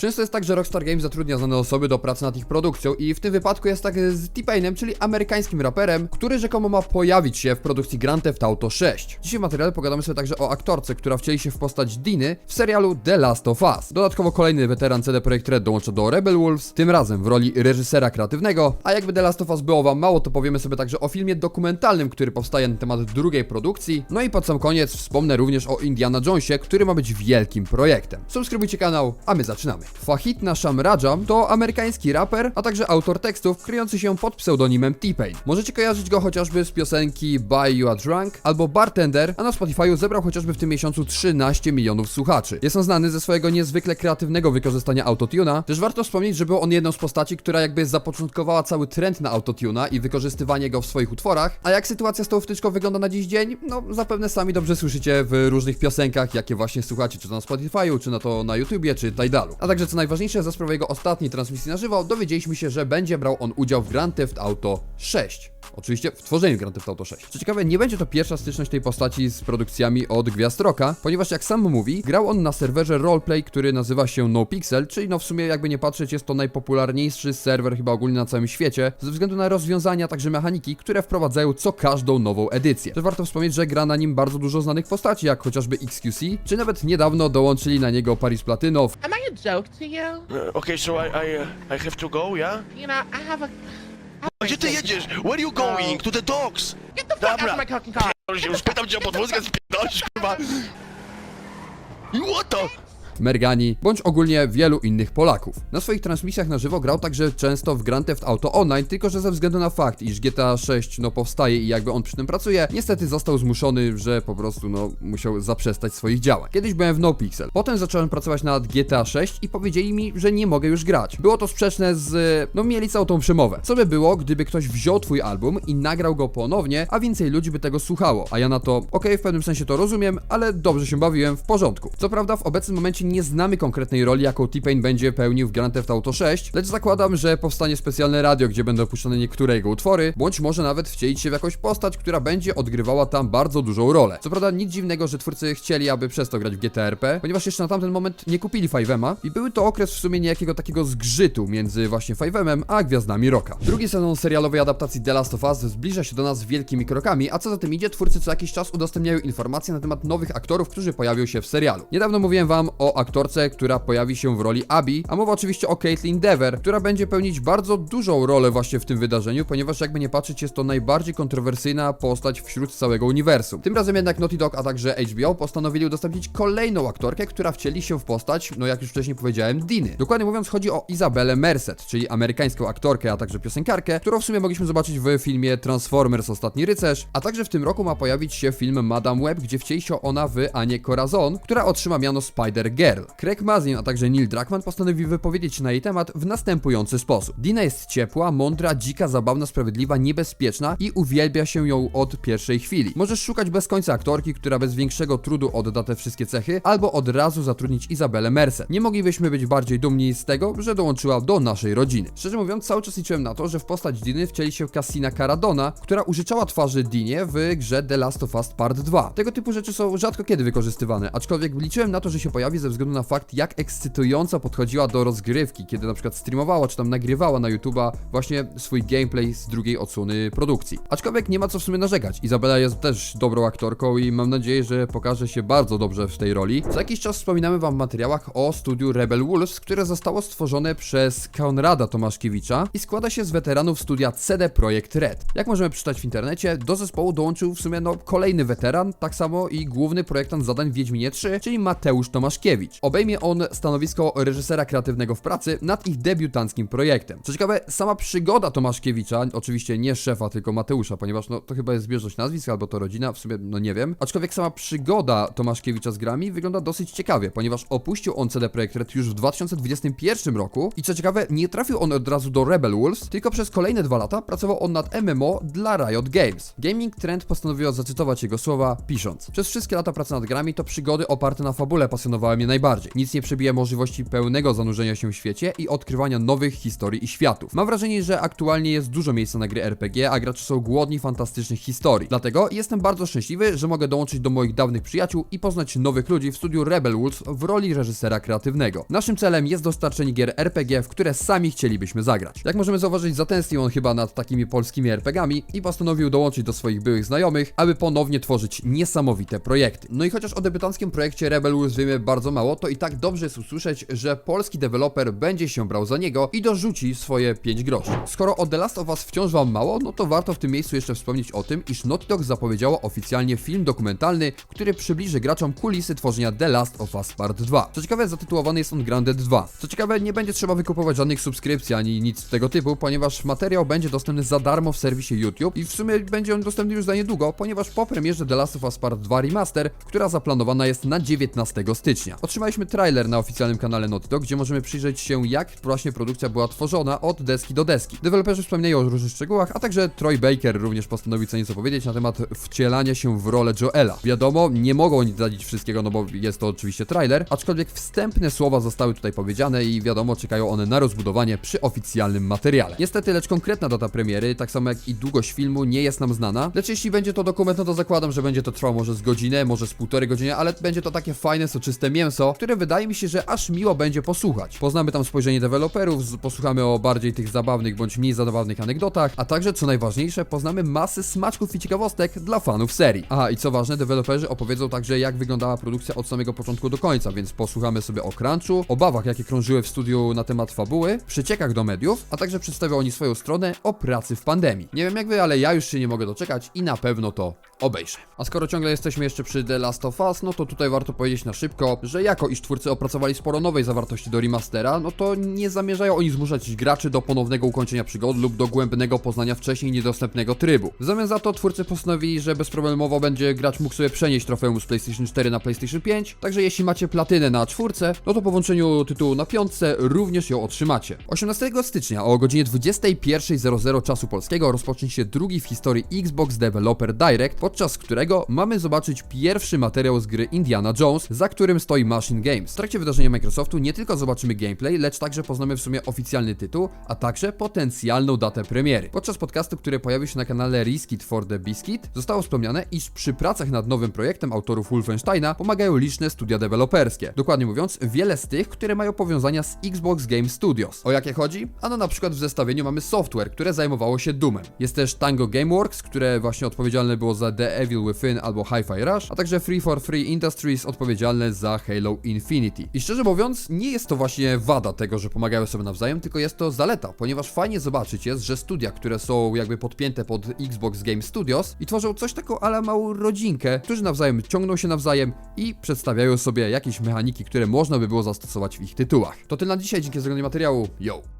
Często jest tak, że Rockstar Games zatrudnia znane osoby do pracy nad ich produkcją i w tym wypadku jest tak z T-Painem, czyli amerykańskim raperem, który rzekomo ma pojawić się w produkcji Grand Theft Auto 6. Dzisiaj w materiale pogadamy sobie także o aktorce, która wcieli się w postać Diny w serialu The Last of Us. Dodatkowo kolejny weteran CD Projekt Red dołącza do Rebel Wolves, tym razem w roli reżysera kreatywnego, a jakby The Last of Us było wam mało, to powiemy sobie także o filmie dokumentalnym, który powstaje na temat drugiej produkcji. No i pod sam koniec wspomnę również o Indiana Jonesie, który ma być wielkim projektem. Subskrybujcie kanał, a my zaczynamy. Fahitna Shamraja to amerykański raper, a także autor tekstów kryjący się pod pseudonimem T-Pain. Możecie kojarzyć go chociażby z piosenki Buy You a Drunk albo Bartender, a na Spotify'u zebrał chociażby w tym miesiącu 13 milionów słuchaczy. Jest on znany ze swojego niezwykle kreatywnego wykorzystania autotuna, też warto wspomnieć, że był on jedną z postaci, która jakby zapoczątkowała cały trend na autotuna i wykorzystywanie go w swoich utworach, a jak sytuacja z tą wtyczką wygląda na dziś dzień, no zapewne sami dobrze słyszycie w różnych piosenkach, jakie właśnie słuchacie, czy to na Spotify'u, czy na to na YouTubie, czy Tidalu. A także co najważniejsze, za sprawą jego ostatniej transmisji na żywo, dowiedzieliśmy się, że będzie brał on udział w Grand Theft Auto 6. Oczywiście w tworzeniu Grand Theft Auto 6. Co ciekawe, nie będzie to pierwsza styczność tej postaci z produkcjami od Gwiazd Rocka, ponieważ jak sam mówi, grał on na serwerze roleplay, który nazywa się NoPixel, czyli no w sumie jakby nie patrzeć, jest to najpopularniejszy serwer chyba ogólnie na całym świecie, ze względu na rozwiązania, także mechaniki, które wprowadzają co każdą nową edycję. Też warto wspomnieć, że gra na nim bardzo dużo znanych postaci, jak chociażby XQC, czy nawet niedawno dołączyli na niego Paris Platyno, Am I a joke to you? Uh, okay, so I I, uh, I have to go, yeah? You know, I have a. Gdzie ty jedziesz? Where are you going? To the dogs! Get the fuck out Dobra. of my fucking car! Pierdol się, Już pytam cię o podwózkę, spierdolisz, kurwa! What the? Mergani, bądź ogólnie wielu innych Polaków. Na swoich transmisjach na żywo grał także często w Grand Theft Auto Online, tylko że ze względu na fakt, iż GTA 6 no powstaje i jakby on przy tym pracuje, niestety został zmuszony, że po prostu no musiał zaprzestać swoich działań. Kiedyś byłem w NoPixel, potem zacząłem pracować nad GTA 6 i powiedzieli mi, że nie mogę już grać. Było to sprzeczne z, no mieli całą tą przemowę. Co by było, gdyby ktoś wziął twój album i nagrał go ponownie, a więcej ludzi by tego słuchało, a ja na to, okej, w pewnym sensie to rozumiem, ale dobrze się bawiłem, w porządku. Co prawda w obecnym momencie nie znamy konkretnej roli, jaką T-Pain będzie pełnił w Grand Theft Auto 6, lecz zakładam, że powstanie specjalne radio, gdzie będą puszczone niektóre jego utwory, bądź może nawet wcielić się w jakąś postać, która będzie odgrywała tam bardzo dużą rolę. Co prawda nic dziwnego, że twórcy chcieli, aby przez to grać w GTRP, ponieważ jeszcze na tamten moment nie kupili 5M'a i były to okres w sumie niejakiego takiego zgrzytu między właśnie 5M'em a gwiazdami rocka. Drugi sezon serialowej adaptacji The Last of Us zbliża się do nas wielkimi krokami, a co za tym idzie, twórcy co jakiś czas udostępniają informacje na temat nowych aktorów, którzy pojawią się w serialu. Niedawno mówiłem wam o aktorce, która pojawi się w roli Abby, a mowa oczywiście o Caitlyn Dever, która będzie pełnić bardzo dużą rolę właśnie w tym wydarzeniu, ponieważ jakby nie patrzeć, jest to najbardziej kontrowersyjna postać wśród całego uniwersum. Tym razem jednak Naughty Dog, a także HBO postanowili udostępnić kolejną aktorkę, która wcieli się w postać, no jak już wcześniej powiedziałem, Diny. Dokładnie mówiąc, chodzi o Izabelę Merced, czyli amerykańską aktorkę, a także piosenkarkę, którą w sumie mogliśmy zobaczyć w filmie Transformers Ostatni Rycerz, a także w tym roku ma pojawić się film Madame Web, gdzie wcieli się ona w Anię Corazon, która otrzyma miano Spider Girl. Craig Mazin, a także Neil Druckmann postanowił wypowiedzieć się na jej temat w następujący sposób. Dina jest ciepła, mądra, dzika, zabawna, sprawiedliwa, niebezpieczna i uwielbia się ją od pierwszej chwili. Możesz szukać bez końca aktorki, która bez większego trudu odda te wszystkie cechy, albo od razu zatrudnić Izabelę Merced. Nie moglibyśmy być bardziej dumni z tego, że dołączyła do naszej rodziny. Szczerze mówiąc, cały czas liczyłem na to, że w postać Diny wcieli się Cassina Caradona, która użyczała twarzy Dinie w grze The Last of Us Part 2. Tego typu rzeczy są rzadko kiedy wykorzystywane, aczkolwiek liczyłem na to, że się pojawi ze względu na fakt, jak ekscytująco podchodziła do rozgrywki, kiedy na przykład streamowała czy tam nagrywała na YouTube'a właśnie swój gameplay z drugiej odsłony produkcji. Aczkolwiek nie ma co w sumie narzekać. Izabela jest też dobrą aktorką i mam nadzieję, że pokaże się bardzo dobrze w tej roli. Co jakiś czas wspominamy wam w materiałach o studiu Rebel Wolves, które zostało stworzone przez Konrada Tomaszkiewicza i składa się z weteranów studia CD Projekt Red. Jak możemy przeczytać w internecie, do zespołu dołączył w sumie no kolejny weteran, tak samo i główny projektant zadań w Wiedźminie 3, czyli Mateusz Tomaszkiewicz. Obejmie on stanowisko reżysera kreatywnego w pracy nad ich debiutanckim projektem. Co ciekawe, sama przygoda Tomaszkiewicza, oczywiście nie szefa, tylko Mateusza, ponieważ no to chyba jest zbieżność nazwisk albo to rodzina, w sumie no nie wiem. Aczkolwiek sama przygoda Tomaszkiewicza z grami wygląda dosyć ciekawie, ponieważ opuścił on CD Projekt Red już w 2021 roku i co ciekawe, nie trafił on od razu do Rebel Wolves, tylko przez kolejne dwa lata pracował on nad MMO dla Riot Games. Gaming Trend postanowiła zacytować jego słowa, pisząc: Przez wszystkie lata pracy nad grami to przygody oparte na fabule pasjonowały mnie najbardziej. Nic nie przebije możliwości pełnego zanurzenia się w świecie i odkrywania nowych historii i światów. Mam wrażenie, że aktualnie jest dużo miejsca na gry RPG, a gracze są głodni fantastycznych historii. Dlatego jestem bardzo szczęśliwy, że mogę dołączyć do moich dawnych przyjaciół i poznać nowych ludzi w studiu Rebel Wolves w roli reżysera kreatywnego. Naszym celem jest dostarczenie gier RPG, w które sami chcielibyśmy zagrać. Jak możemy zauważyć, zatęsknił on chyba nad takimi polskimi RPGami i postanowił dołączyć do swoich byłych znajomych, aby ponownie tworzyć niesamowite projekty. No i chociaż o debiutanckim projekcie Rebel Wolves wiemy bardzo mało, to i tak dobrze jest usłyszeć, że polski deweloper będzie się brał za niego i dorzuci swoje 5 groszy. Skoro o The Last of Us wciąż wam mało, no to warto w tym miejscu jeszcze wspomnieć o tym, iż Naughty Dog zapowiedziało oficjalnie film dokumentalny, który przybliży graczom kulisy tworzenia The Last of Us Part 2. Co ciekawe, zatytułowany jest on Grounded 2. Co ciekawe, nie będzie trzeba wykupować żadnych subskrypcji ani nic tego typu, ponieważ materiał będzie dostępny za darmo w serwisie YouTube i w sumie będzie on dostępny już za niedługo, ponieważ po premierze The Last of Us Part 2 Remaster, która zaplanowana jest na 19 stycznia. Otrzymaliśmy trailer na oficjalnym kanale Naughty Dog, gdzie możemy przyjrzeć się jak właśnie produkcja była tworzona od deski do deski. Deweloperzy wspominają o różnych szczegółach, a także Troy Baker również postanowił co nieco powiedzieć na temat wcielania się w rolę Joela. Wiadomo, nie mogą oni zdradzić wszystkiego, no bo jest to oczywiście trailer, aczkolwiek wstępne słowa zostały tutaj powiedziane i wiadomo, czekają one na rozbudowanie przy oficjalnym materiale. Niestety, lecz konkretna data premiery, tak samo jak i długość filmu, nie jest nam znana, lecz jeśli będzie to dokument, no to zakładam, że będzie to trwało może z godzinę, może z półtorej godziny, ale będzie to takie fajne, soczyste mięso, które wydaje mi się, że aż miło będzie posłuchać. Poznamy tam spojrzenie deweloperów, posłuchamy o bardziej tych zabawnych bądź mniej zabawnych anegdotach, a także, co najważniejsze, poznamy masę smaczków i ciekawostek dla fanów serii. Aha, i co ważne, deweloperzy opowiedzą także, jak wyglądała produkcja od samego początku do końca, więc posłuchamy sobie o crunchu, obawach, jakie krążyły w studiu na temat fabuły, przeciekach do mediów, a także przedstawią oni swoją stronę o pracy w pandemii. Nie wiem jak wy, ale ja już się nie mogę doczekać i na pewno to obejrzę. A skoro ciągle jesteśmy jeszcze przy The Last of Us, no to tutaj warto powiedzieć na szybko, że jako iż twórcy opracowali sporo nowej zawartości do remastera, no to nie zamierzają oni zmuszać graczy do ponownego ukończenia przygody lub dogłębnego poznania wcześniej niedostępnego trybu. W zamian za to twórcy postanowili, że bezproblemowo będzie gracz mógł sobie przenieść trofeum z PlayStation 4 na PlayStation 5, także jeśli macie platynę na czwórce, no to po włączeniu tytułu na piątce również ją otrzymacie. 18 stycznia o godzinie 21.00 czasu polskiego rozpocznie się drugi w historii Xbox Developer Direct, podczas którego mamy zobaczyć pierwszy materiał z gry Indiana Jones, za którym stoi Machine Games. W trakcie wydarzenia Microsoftu nie tylko zobaczymy gameplay, lecz także poznamy w sumie oficjalny tytuł, a także potencjalną datę premiery. Podczas podcastu, który pojawił się na kanale Riskit for the Biscuit, zostało wspomniane, iż przy pracach nad nowym projektem autorów Wolfensteina pomagają liczne studia deweloperskie. Dokładnie mówiąc, wiele z tych, które mają powiązania z Xbox Game Studios. O jakie chodzi? Ano na przykład w zestawieniu mamy software, które zajmowało się Doomem. Jest też Tango Gameworks, które właśnie odpowiedzialne było za The Evil Within albo Hi-Fi Rush, a także Free for Free Industries odpowiedzialne za Halo Infinity. I szczerze mówiąc, nie jest to właśnie wada tego, że pomagają sobie nawzajem, tylko jest to zaleta, ponieważ fajnie zobaczyć jest, że studia, które są jakby podpięte pod Xbox Game Studios i tworzą coś taką ale małą rodzinkę, którzy nawzajem ciągną się nawzajem i przedstawiają sobie jakieś mechaniki, które można by było zastosować w ich tytułach. To tyle na dzisiaj, dzięki za oglądanie materiału. Yo!